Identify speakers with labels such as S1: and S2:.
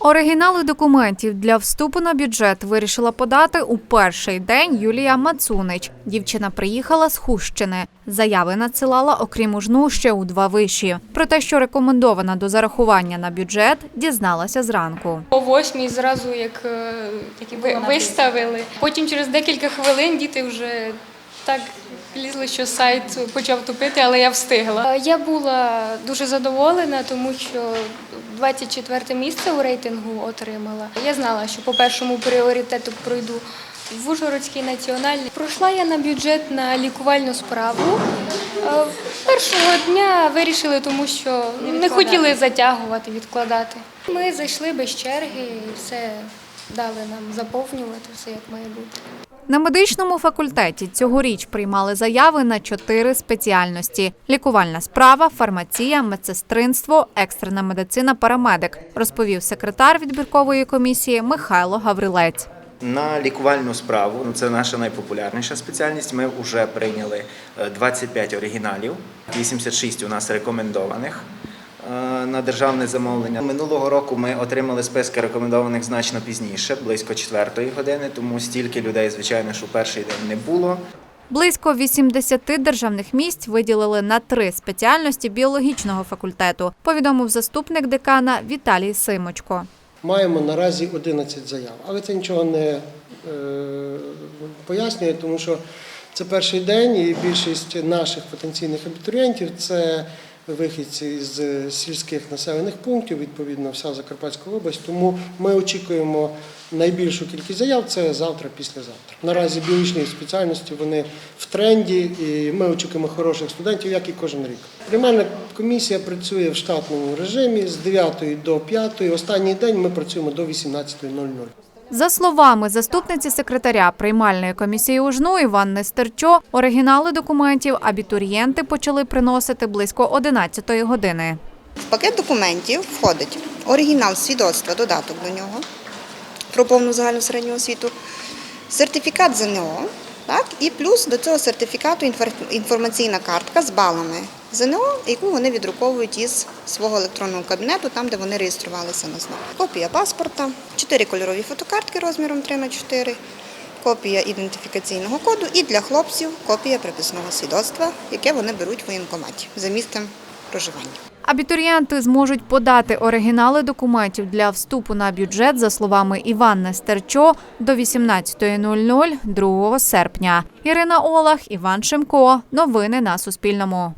S1: Оригінали документів для вступу на бюджет вирішила подати у перший день Юлія Мацунич. Дівчина приїхала з Хущини. Заяви надсилала, окрім ужну, ще у два виші. Про те, що рекомендована до зарахування на бюджет, дізналася зранку.
S2: О восьмій зразу як е, ви- виставили. Потім через декілька хвилин діти вже так лізли, що сайт почав тупити, але я встигла. Е, Я була дуже задоволена, тому що 24 місце у рейтингу отримала. Я знала, що по першому пріоритету пройду в Ужгородський національний. Пройшла я на бюджет на лікувальну справу. Е, Першого дня вирішили, тому що не хотіли затягувати, відкладати. Ми зайшли без черги і все дали нам заповнювати, все як має бути.
S1: На медичному факультеті цьогоріч приймали заяви на чотири спеціальності: лікувальна справа, фармація, медсестринство, екстрена медицина, парамедик, розповів секретар відбіркової комісії Михайло Гаврилець.
S3: На лікувальну справу, ну це наша найпопулярніша спеціальність. Ми вже прийняли е, 25 оригіналів, 86 у нас рекомендованих е, на державне замовлення. Минулого року ми отримали списки рекомендованих значно пізніше, близько 4 години, тому стільки людей, звичайно, що в перший день не було.
S1: Близько 80 державних місць виділили на три спеціальності біологічного факультету, повідомив заступник декана Віталій Симочко.
S4: Маємо наразі 11 заяв, але це нічого не е, пояснює, тому що це перший день, і більшість наших потенційних абітурієнтів це вихідці з сільських населених пунктів, відповідно, вся Закарпатська область. Тому ми очікуємо найбільшу кількість заяв це завтра, післязавтра. Наразі біологічні спеціальності вони в тренді, і ми очікуємо хороших студентів, як і кожен рік. Приймальна комісія працює в штатному режимі з 9 до 5. Останній день ми працюємо до 18.00.
S1: За словами заступниці секретаря приймальної комісії УЖНУ Іванни Стерчо, оригінали документів абітурієнти почали приносити близько 11 години.
S5: В пакет документів входить оригінал свідоцтва, додаток до нього про повну загальну середню освіту, сертифікат ЗНО, так, і плюс до цього сертифікату інформаційна картка з балами ЗНО, яку вони відруковують із свого електронного кабінету, там, де вони реєструвалися на ЗНО. Копія паспорта, чотири кольорові фотокартки розміром 3 на 4 копія ідентифікаційного коду і для хлопців копія приписного свідоцтва, яке вони беруть в воєнкоматі за місцем проживання.
S1: Абітурієнти зможуть подати оригінали документів для вступу на бюджет, за словами Іванни Стерчо, до 18.00 2 серпня. Ірина Олах, Іван Шимко. Новини на Суспільному.